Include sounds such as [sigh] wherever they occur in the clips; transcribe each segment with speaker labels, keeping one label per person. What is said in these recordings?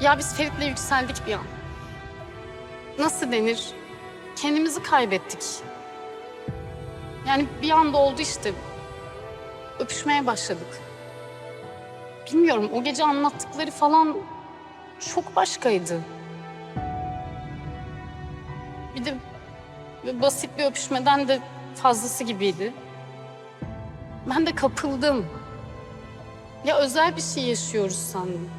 Speaker 1: Ya biz Ferit'le yükseldik bir an. Nasıl denir? Kendimizi kaybettik. Yani bir anda oldu işte. Öpüşmeye başladık. Bilmiyorum o gece anlattıkları falan çok başkaydı. Bir de basit bir öpüşmeden de fazlası gibiydi. Ben de kapıldım. Ya özel bir şey yaşıyoruz sandım.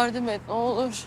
Speaker 2: Yardım et ne olur.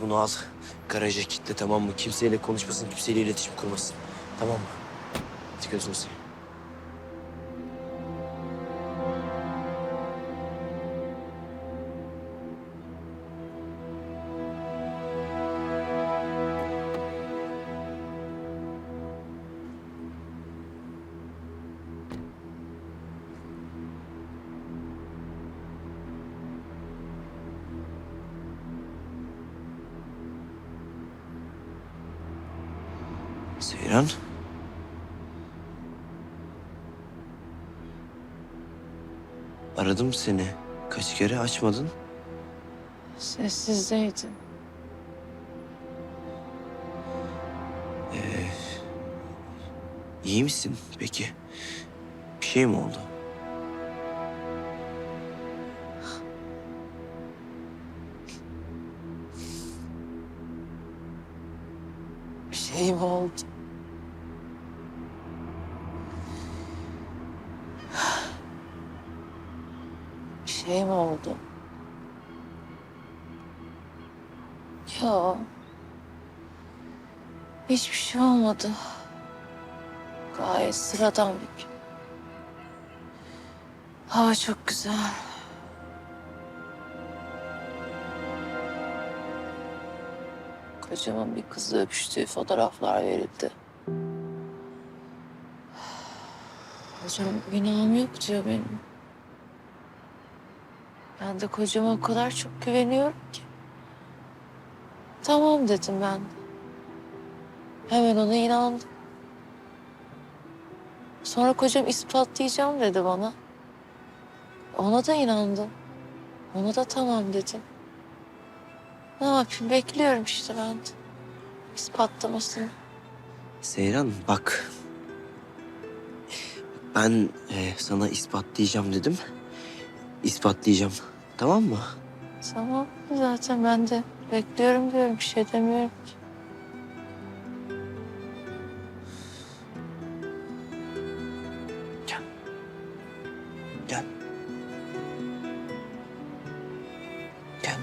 Speaker 3: Bunu al. Garaja kitle tamam mı? Kimseyle konuşmasın, kimseyle iletişim kurmasın. Tamam mı? Hadi gözünü seveyim. Aradım seni. Kaç kere açmadın?
Speaker 2: Sessizdeydin.
Speaker 3: İyi misin peki? Bir şey mi oldu?
Speaker 2: Hiçbir şey olmadı. Gayet sıradan bir gün. Hava çok güzel. Kocamın bir kızla öpüştüğü fotoğraflar verildi. Hocam günahım yok diyor benim. Ben de kocama o kadar çok güveniyorum ki. Tamam dedim ben de. Hemen ona inandım. Sonra kocam ispatlayacağım dedi bana. Ona da inandım. Ona da tamam dedim. Ne yapayım bekliyorum işte ben de. İspatlamasını.
Speaker 3: Seyran bak. Ben e, sana ispatlayacağım dedim. İspatlayacağım. Tamam mı?
Speaker 2: Tamam zaten ben de bekliyorum diyorum bir şey demiyorum ki.
Speaker 3: Gel. Gel.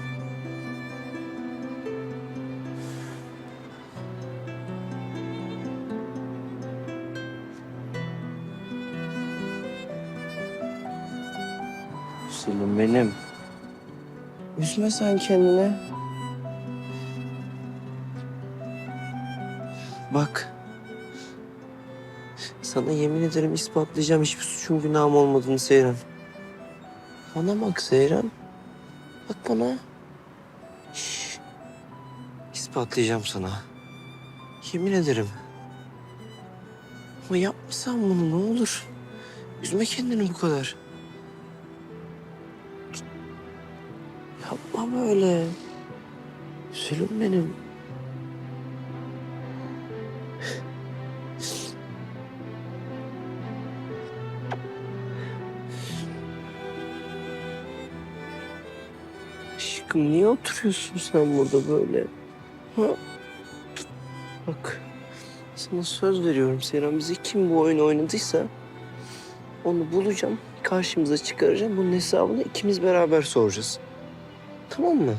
Speaker 3: Selim benim. Üzme sen kendini. Sana yemin ederim ispatlayacağım hiçbir suçum günahım olmadığını Seyran. Bana bak Seyran. Bak bana. Şş. İspatlayacağım sana. Yemin ederim. Ama yapma sen bunu ne olur. Üzme kendini bu kadar. Yapma böyle. Selim benim. Aşkım niye oturuyorsun sen burada böyle? Ha? Bak sana söz veriyorum Seyran. Bize kim bu oyunu oynadıysa onu bulacağım. Karşımıza çıkaracağım. Bunun hesabını ikimiz beraber soracağız. Tamam mı?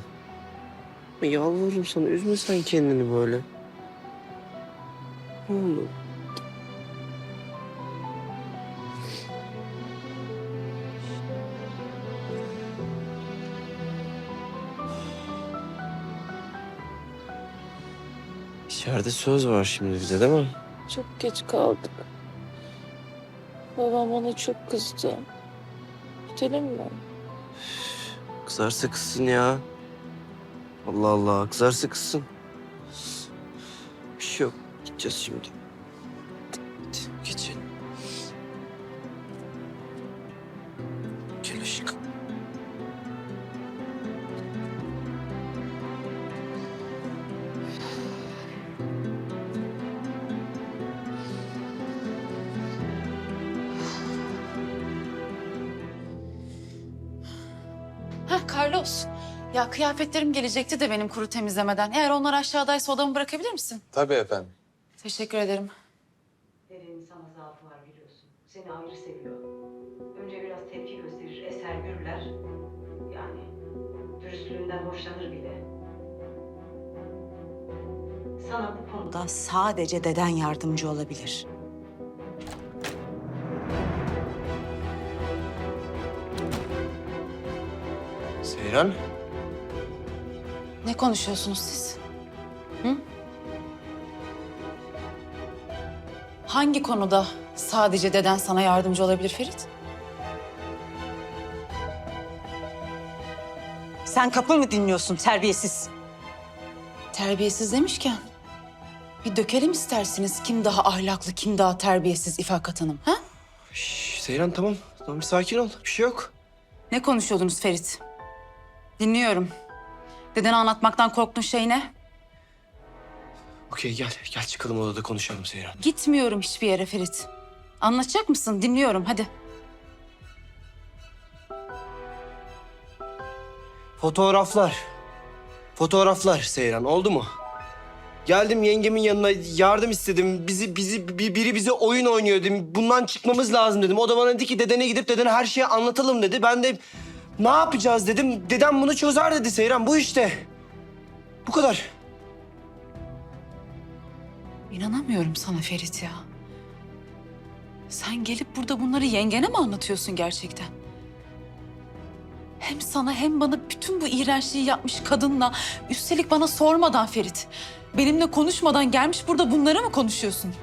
Speaker 3: Yalvarırım sana üzme sen kendini böyle. Ne olur. İçeride söz var şimdi bize değil mi?
Speaker 2: Çok geç kaldık. Babam bana çok kızdı. Gidelim mi?
Speaker 3: Kızarsa kızsın ya. Allah Allah kızarsa kızsın. Bir şey yok. Gideceğiz şimdi.
Speaker 4: Kıyafetlerim gelecekti de benim kuru temizlemeden. Eğer onlar aşağıdaysa odamı bırakabilir misin?
Speaker 5: Tabii efendim.
Speaker 4: Teşekkür ederim.
Speaker 6: Derenin sana zaafı var biliyorsun. Seni ayrı seviyor. Önce biraz tepki gösterir, eser gürler. Yani dürüstlüğünden hoşlanır bile. Sana bu konuda sadece deden yardımcı olabilir.
Speaker 3: Seyran.
Speaker 4: Ne konuşuyorsunuz siz? Hı? Hangi konuda sadece deden sana yardımcı olabilir Ferit?
Speaker 6: Sen kapı mı dinliyorsun terbiyesiz?
Speaker 4: Terbiyesiz demişken bir dökelim isterseniz kim daha ahlaklı, kim daha terbiyesiz İfakat Hanım. Ha?
Speaker 3: Şş, Seyran tamam. Tamam bir sakin ol. Bir şey yok.
Speaker 4: Ne konuşuyordunuz Ferit? Dinliyorum. Dedene anlatmaktan korktuğun şey ne?
Speaker 3: Okey gel. Gel çıkalım odada konuşalım Seyran.
Speaker 4: Gitmiyorum hiçbir yere Ferit. Anlatacak mısın? Dinliyorum hadi.
Speaker 3: Fotoğraflar. Fotoğraflar Seyran oldu mu? Geldim yengemin yanına yardım istedim. Bizi bizi bi- biri bize oyun oynuyor dedim. Bundan çıkmamız lazım dedim. O da bana dedi ki dedene gidip dedene her şeyi anlatalım dedi. Ben de ne yapacağız dedim. Dedem bunu çözer dedi Seyran. Bu işte. Bu kadar.
Speaker 4: İnanamıyorum sana Ferit ya. Sen gelip burada bunları yengene mi anlatıyorsun gerçekten? Hem sana hem bana bütün bu iğrençliği yapmış kadınla üstelik bana sormadan Ferit. Benimle konuşmadan gelmiş burada bunları mı konuşuyorsun?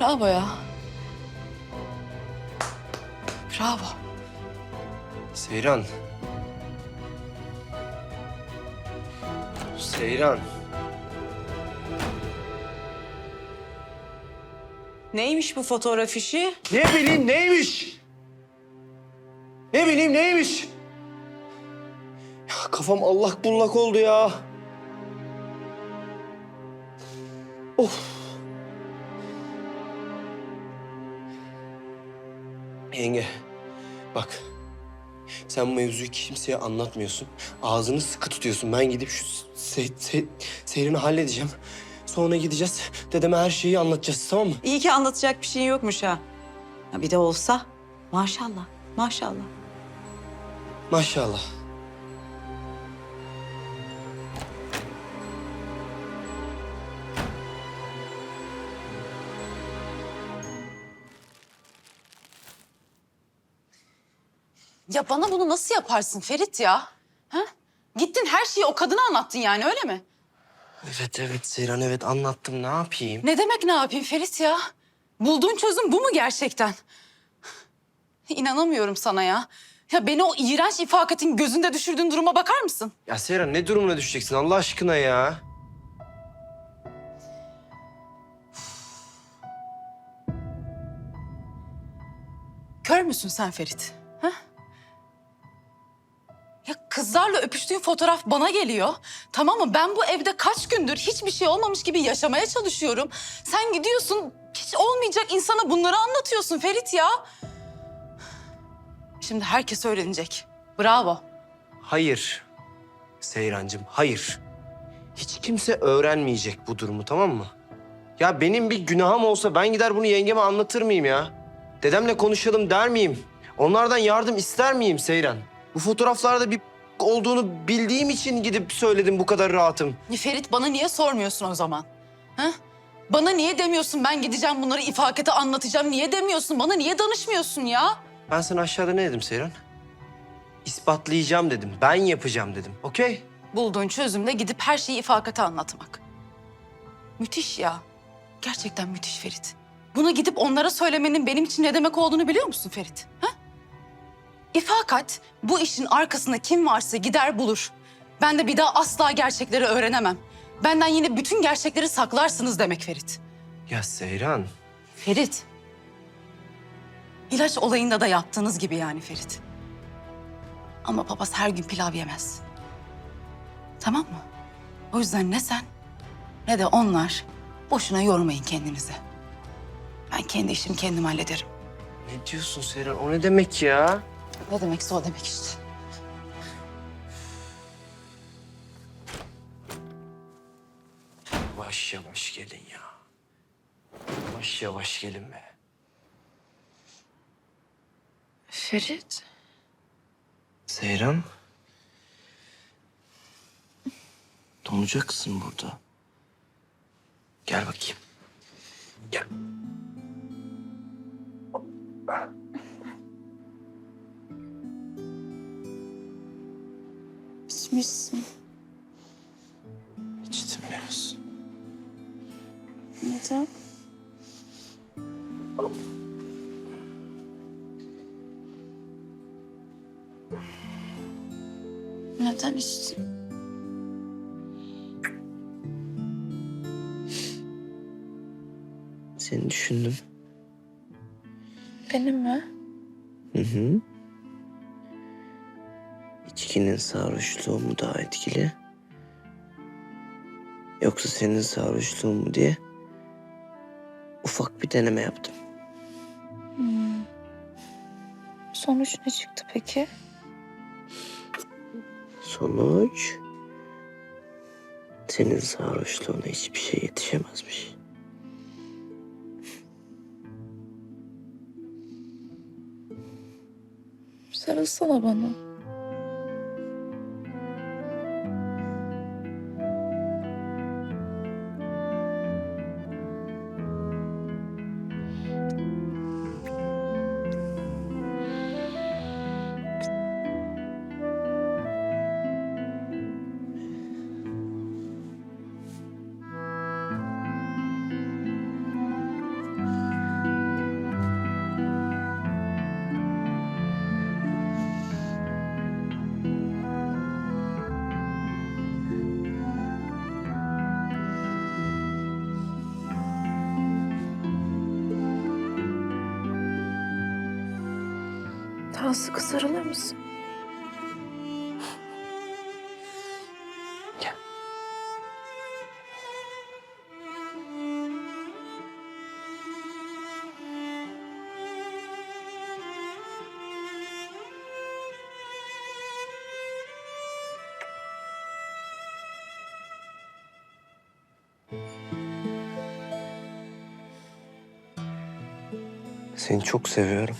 Speaker 4: Bravo ya. Bravo.
Speaker 3: Seyran. Seyran.
Speaker 6: Neymiş bu fotoğraf işi?
Speaker 3: Ne bileyim neymiş? Ne bileyim neymiş? Ya kafam allak bullak oldu ya. Of. Yenge, bak. Sen bu mevzuyu kimseye anlatmıyorsun. Ağzını sıkı tutuyorsun. Ben gidip şu se se seyrini halledeceğim. Sonra gideceğiz. Dedeme her şeyi anlatacağız tamam mı?
Speaker 7: İyi ki anlatacak bir şey yokmuş ha. Ha, Bir de olsa maşallah, maşallah.
Speaker 3: Maşallah.
Speaker 4: Ya bana bunu nasıl yaparsın Ferit ya? Ha? Gittin her şeyi o kadına anlattın yani öyle mi?
Speaker 3: Evet evet Seyran evet anlattım ne yapayım?
Speaker 4: Ne demek ne yapayım Ferit ya? Bulduğun çözüm bu mu gerçekten? İnanamıyorum sana ya. Ya beni o iğrenç ifakatin gözünde düşürdüğün duruma bakar mısın?
Speaker 3: Ya Seyran ne durumuna düşeceksin Allah aşkına ya?
Speaker 4: Kör müsün sen Ferit? Ha? Ya kızlarla öpüştüğün fotoğraf bana geliyor. Tamam mı? Ben bu evde kaç gündür hiçbir şey olmamış gibi yaşamaya çalışıyorum. Sen gidiyorsun hiç olmayacak insana bunları anlatıyorsun Ferit ya. Şimdi herkes öğrenecek. Bravo.
Speaker 3: Hayır. Seyrancığım, hayır. Hiç kimse öğrenmeyecek bu durumu, tamam mı? Ya benim bir günahım olsa ben gider bunu yengeme anlatır mıyım ya? Dedemle konuşalım der miyim? Onlardan yardım ister miyim Seyran? Bu fotoğraflarda bir olduğunu bildiğim için gidip söyledim bu kadar rahatım.
Speaker 4: Ferit bana niye sormuyorsun o zaman? Ha? Bana niye demiyorsun ben gideceğim bunları ifakete anlatacağım niye demiyorsun? Bana niye danışmıyorsun ya?
Speaker 3: Ben sana aşağıda ne dedim Seyran? İspatlayacağım dedim. Ben yapacağım dedim. Okey?
Speaker 4: Bulduğun çözüm de gidip her şeyi ifakete anlatmak. Müthiş ya. Gerçekten müthiş Ferit. Bunu gidip onlara söylemenin benim için ne demek olduğunu biliyor musun Ferit? Ha? İfakat bu işin arkasında kim varsa gider bulur. Ben de bir daha asla gerçekleri öğrenemem. Benden yine bütün gerçekleri saklarsınız demek Ferit.
Speaker 3: Ya Seyran.
Speaker 4: Ferit. İlaç olayında da yaptığınız gibi yani Ferit. Ama papaz her gün pilav yemez. Tamam mı? O yüzden ne sen ne de onlar boşuna yormayın kendinizi. Ben kendi işimi kendim hallederim.
Speaker 3: Ne diyorsun Seyran? O ne demek ya?
Speaker 4: Ne demekse o demek işte.
Speaker 3: Yavaş yavaş gelin ya. Yavaş yavaş gelin be.
Speaker 2: Ferit.
Speaker 3: Seyran. Donacaksın burada. Gel bakayım. Gel.
Speaker 2: İçmişsin.
Speaker 3: İçtim biraz.
Speaker 2: Neden? Neden içtin?
Speaker 3: Seni düşündüm.
Speaker 2: Benim mi?
Speaker 3: Hı hı. İçkinin sarhoşluğu mu daha etkili? Yoksa senin sarhoşluğun mu diye ufak bir deneme yaptım.
Speaker 2: Sonuç ne çıktı peki?
Speaker 3: Sonuç senin sarhoşluğuna hiçbir şey yetişemezmiş.
Speaker 2: Sarılsana bana. Sıkı sarılır mısın?
Speaker 3: Gel. Seni çok seviyorum.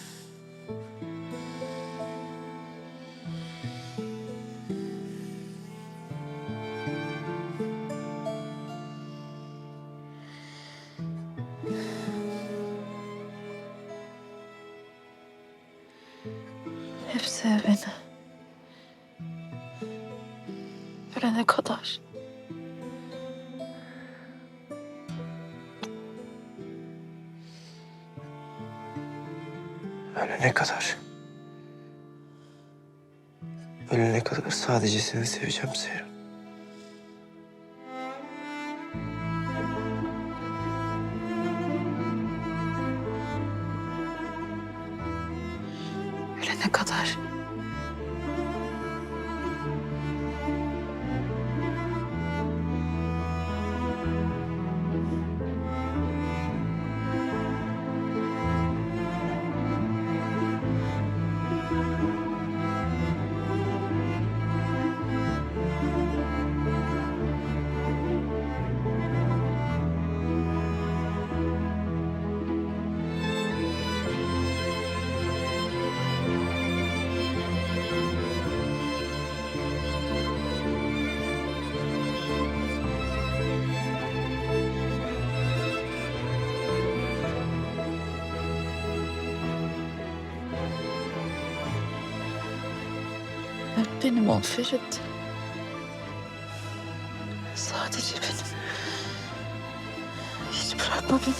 Speaker 2: Kadar.
Speaker 3: Ölene kadar. Ölene kadar sadece seni seveceğim Seyran.
Speaker 2: Benim ol Ferit. Sadece benim. Hiç bırakma beni.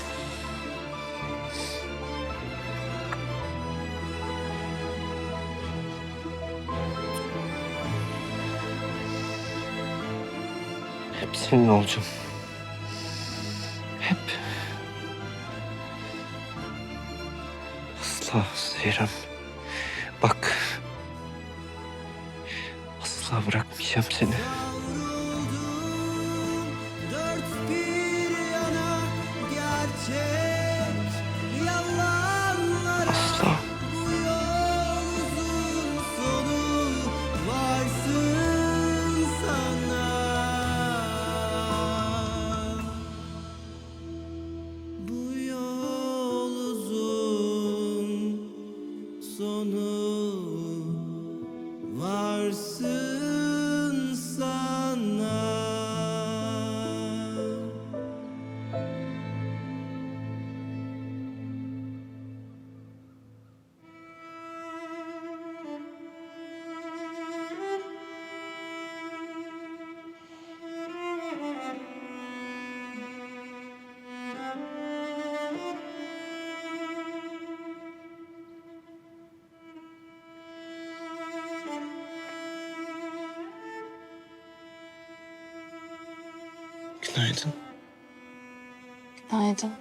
Speaker 3: Hep senin olacağım. Hep. Asla Seyran.
Speaker 5: Yeah.
Speaker 3: Günaydın.
Speaker 1: Günaydın.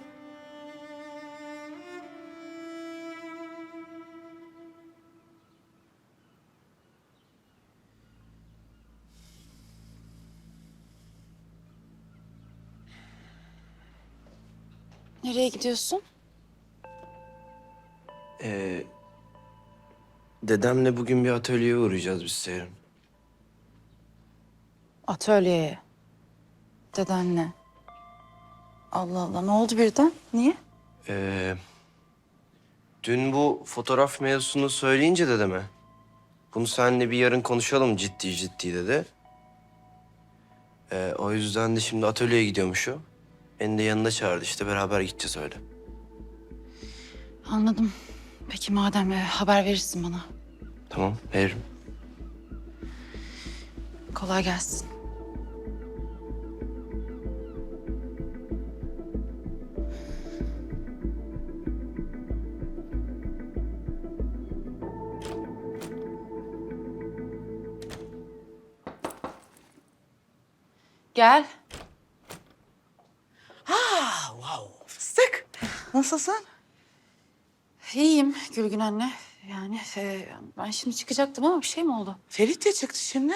Speaker 1: Nereye gidiyorsun?
Speaker 3: Ee, dedemle bugün bir atölyeye uğrayacağız biz Seyran.
Speaker 4: Atölyeye. Dedenle. Allah Allah ne oldu birden? Niye?
Speaker 3: Ee, dün bu fotoğraf mevzusunu söyleyince dedeme. Bunu seninle bir yarın konuşalım ciddi ciddi dedi. Ee, o yüzden de şimdi atölyeye gidiyormuş o. Beni de yanına çağırdı işte beraber gideceğiz öyle.
Speaker 4: Anladım. Peki madem e, haber verirsin bana.
Speaker 3: Tamam veririm.
Speaker 4: Kolay gelsin. Gel.
Speaker 7: Fıstık. Nasılsın?
Speaker 4: İyiyim Gülgün anne. Yani e, ben şimdi çıkacaktım ama bir şey mi oldu?
Speaker 8: Ferit de çıktı şimdi.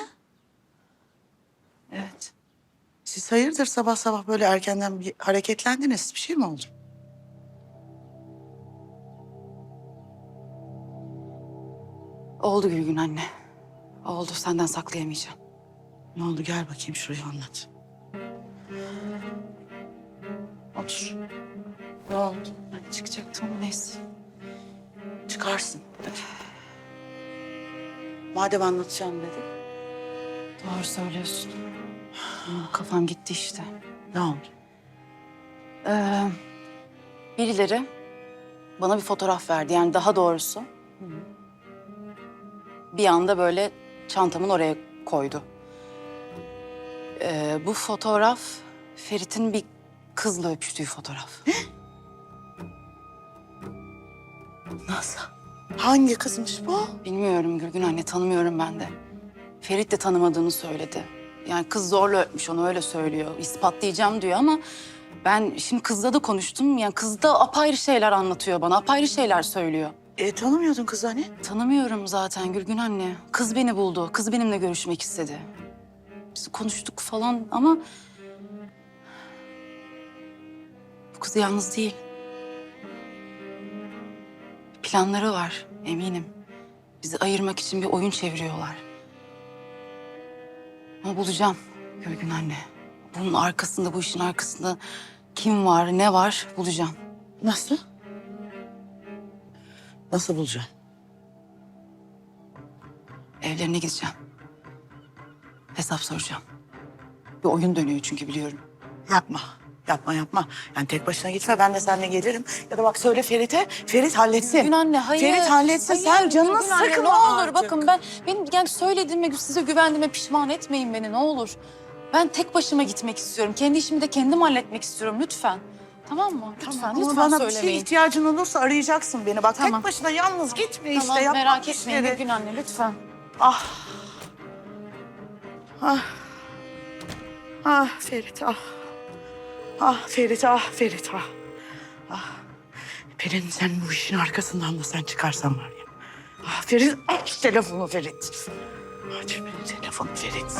Speaker 4: Evet.
Speaker 8: Siz hayırdır sabah sabah böyle erkenden bir hareketlendiniz? Bir şey mi oldu?
Speaker 4: Oldu Gülgün anne. Oldu. Senden saklayamayacağım.
Speaker 8: Ne oldu gel bakayım şuraya anlat.
Speaker 4: Otur. Ne oldu? Ben çıkacaktım neyse.
Speaker 8: Çıkarsın. Madem anlatacağım dedi.
Speaker 4: Doğru söylüyorsun. Kafam gitti işte.
Speaker 8: Ne oldu?
Speaker 4: Ee, birileri bana bir fotoğraf verdi. Yani daha doğrusu bir anda böyle çantamın oraya koydu. Ee, bu fotoğraf Ferit'in bir kızla öpüştüğü fotoğraf.
Speaker 8: Nasıl? Hangi kızmış bu?
Speaker 4: Bilmiyorum Gülgün anne tanımıyorum ben de. Ferit de tanımadığını söyledi. Yani kız zorla öpmüş onu öyle söylüyor. İspatlayacağım diyor ama ben şimdi kızla da konuştum. Yani kız da apayrı şeyler anlatıyor bana. Apayrı şeyler söylüyor.
Speaker 8: E tanımıyordun kız hani?
Speaker 4: Tanımıyorum zaten Gülgün anne. Kız beni buldu. Kız benimle görüşmek istedi. Biz konuştuk falan ama... Bu kız yalnız değil. Planları var eminim. Bizi ayırmak için bir oyun çeviriyorlar. Ama bulacağım Gülgün anne. Bunun arkasında, bu işin arkasında kim var, ne var bulacağım.
Speaker 8: Nasıl? Nasıl bulacağım?
Speaker 4: Evlerine gideceğim. Hesap soracağım. Bir oyun dönüyor çünkü biliyorum.
Speaker 8: Yapma. Yapma yapma. Yani tek başına gitme ben de seninle gelirim. Ya da bak söyle Ferit'e. Ferit halletsin.
Speaker 4: Gün anne hayır.
Speaker 8: Ferit halletsin.
Speaker 4: Hayır,
Speaker 8: Sen canını
Speaker 4: anne,
Speaker 8: sıkma
Speaker 4: Ne olur
Speaker 8: artık.
Speaker 4: bakın ben benim yani söylediğime size güvendiğime pişman etmeyin beni ne olur. Ben tek başıma gitmek istiyorum. Kendi işimi de kendim halletmek istiyorum lütfen. Tamam mı? Lütfen
Speaker 8: Ama
Speaker 4: lütfen
Speaker 8: bana bir şey
Speaker 4: söylemeyin.
Speaker 8: ihtiyacın olursa arayacaksın beni. Bak
Speaker 4: Tamam.
Speaker 8: tek başına yalnız gitme
Speaker 4: Tamam
Speaker 8: işte. Yapma
Speaker 4: merak etmeyin. Gün anne lütfen.
Speaker 8: Ah. Ah. Ah Ferit ah. Ah Ferit ah Ferit ah. Ah. Pelin sen bu işin arkasından da sen çıkarsan var ya. Ah Ferit aç telefonu Ferit. Aç benim telefonu Ferit.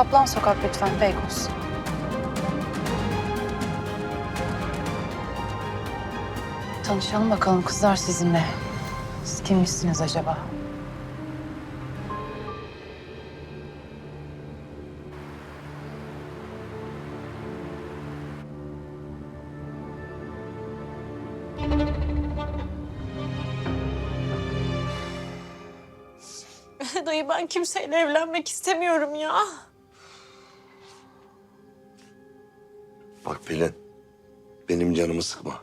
Speaker 4: Kaplan Sokak lütfen Beykoz. Tanışalım bakalım kızlar sizinle. Siz kimmişsiniz acaba? [laughs]
Speaker 2: Dayı ben kimseyle evlenmek istemiyorum ya.
Speaker 9: Bak Pelin, benim canımı sıkma.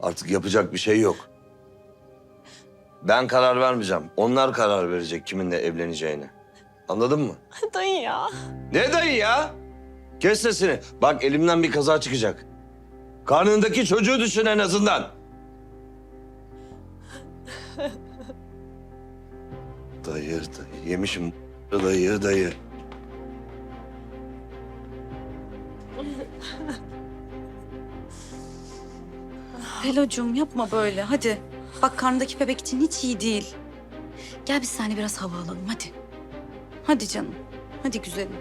Speaker 9: Artık yapacak bir şey yok. Ben karar vermeyeceğim. Onlar karar verecek kiminle evleneceğini. Anladın mı?
Speaker 2: Dayı ya.
Speaker 9: Ne dayı ya? Kes sesini. Bak elimden bir kaza çıkacak. Karnındaki çocuğu düşün en azından. Dayı, dayı. Yemişim dayı, dayı.
Speaker 7: Pelocuğum yapma böyle hadi. Bak karnındaki bebek için hiç iyi değil. Gel biz seninle biraz hava alalım hadi. Hadi canım. Hadi güzelim.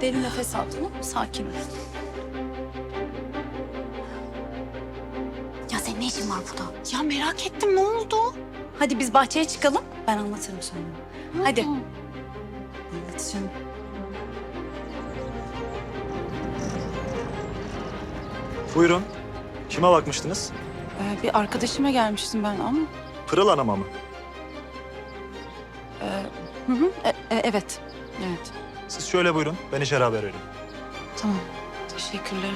Speaker 7: Derin nefes al tamam mı? Sakin ol. Ya senin ne işin var burada?
Speaker 4: Ya merak ettim ne oldu?
Speaker 7: Hadi biz bahçeye çıkalım. Ben anlatırım sonra. Hadi. Anlatacağım.
Speaker 10: Buyurun. Kime bakmıştınız?
Speaker 4: Ee, bir arkadaşıma gelmiştim ben ama.
Speaker 10: Pırıl Hanım'a mı?
Speaker 4: Hı hı, e- e- evet. Evet.
Speaker 10: Siz şöyle buyurun. Ben içeri haber vereyim.
Speaker 4: Tamam. Teşekkürler.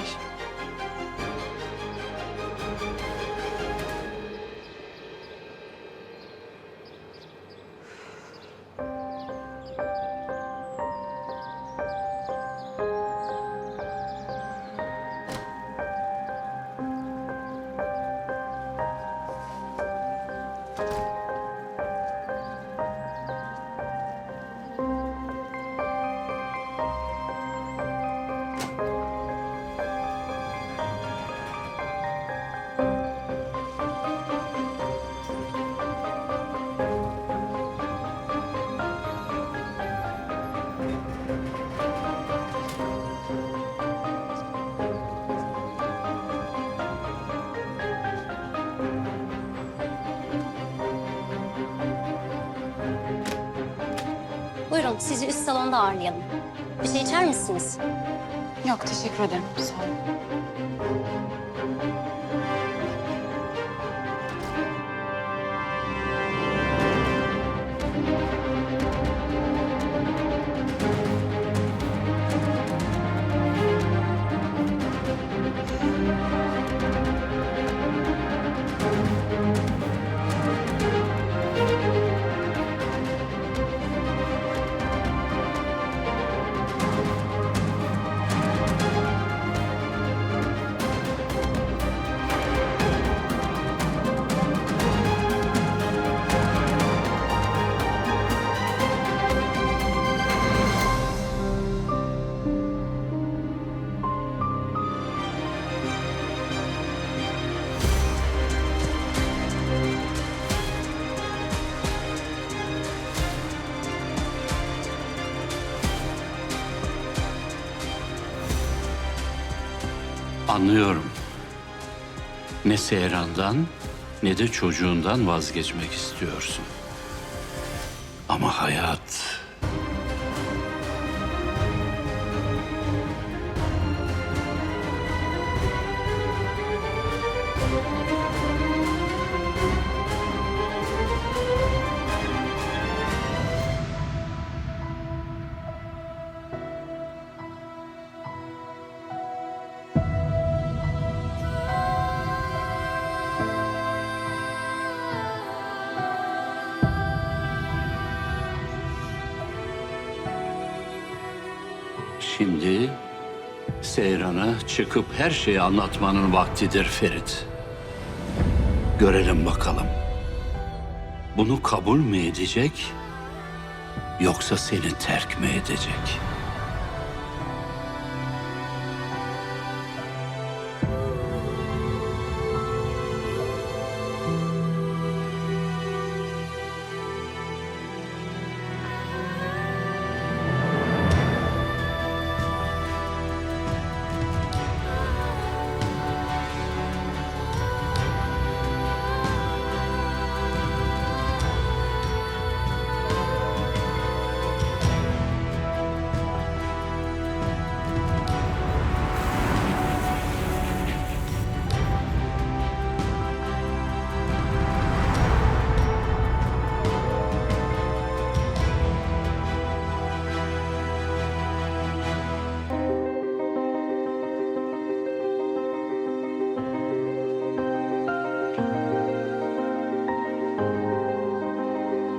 Speaker 11: Sizi üst salonda ağırlayalım. Bir şey içer misiniz?
Speaker 4: Yok teşekkür ederim. Sağ olun.
Speaker 12: Anlıyorum. Ne Seyran'dan ne de çocuğundan vazgeçmek istiyorsun. Ama hayat... Seyran'a çıkıp her şeyi anlatmanın vaktidir Ferit. Görelim bakalım. Bunu kabul mü edecek yoksa seni terk mi edecek?